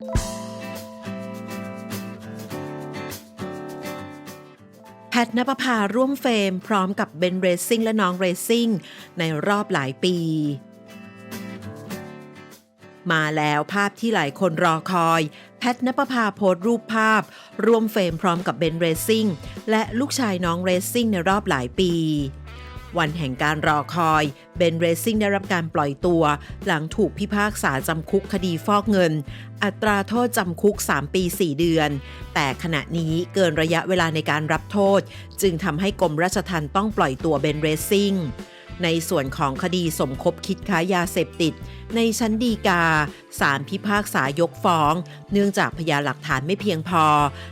แพทนปภาร่วมเฟรมพร้อมกับเบนเรซิ่งและน้องเรซิ่งในรอบหลายปี มาแล้วภาพที่หลายคนรอคอย แพทนปภาโพสรูปภาพ ร่วมเฟรมพร้อมกับเบนเรซิ่งและลูกชายน้องเรซซิ่งในรอบหลายปี วันแห่งการรอคอยเบนเรซิ่งได้รับการปล่อยตัว หลังถูกพิพากษาจำคุกคดีฟอกเงิน อัตราโทษจำคุก 3 ปี 4 เดือน แต่ขณะนี้เกินระยะเวลาในการรับโทษ จึงทำให้กรมราชทัณฑ์ต้องปล่อยตัวเบนเรซิ่ง ในส่วนของคดีสมคบคิดค้ายาเสพติด ในชั้นดีกาศาลพิพากษายกฟ้อง เนื่องจากพยานหลักฐานไม่เพียงพอ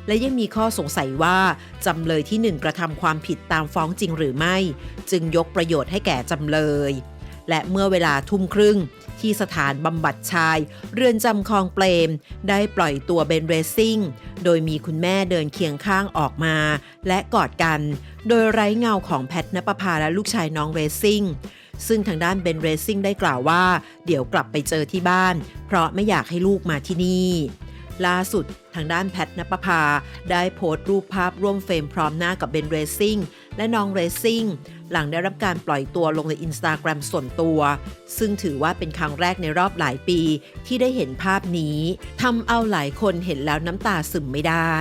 และยังมีข้อสงสัยว่าจำเลยที่หนึ่งกระทำความผิดตามฟ้องจริงหรือไม่ จึงยกประโยชน์ให้แก่จำเลย และเมื่อเวลาทุ่มครึ่ง ที่สถานบำบัดชาย เรือนจำคลองเปรม ได้ปล่อยตัวเบนเรซซิ่ง โดยมีคุณแม่เดินเคียงข้างออกมา และกอดกัน โดยไร้เงาของแพทนปภาและลูกชายน้องเรซซิ่งซึ่งทางด้านเบนเรซซิ่งได้กล่าวว่า เดี๋ยวกลับไปเจอที่บ้าน เพราะไม่อยากให้ลูกมาที่นี่ ล่าสุดทางด้านแพทนปภา ได้โพสต์รูปภาพร่วมเฟรมพร้อมหน้ากับเบนเรซิ่งและน้องเรซซิ่งหลังได้รับการปล่อยตัวลงในอินสตาแกรมส่วนตัว ซึ่งถือว่าเป็นครั้งแรกในรอบหลายปีที่ได้เห็นภาพนี้ทำเอาหลายคนเห็นแล้วน้ำตาซึมไม่ได้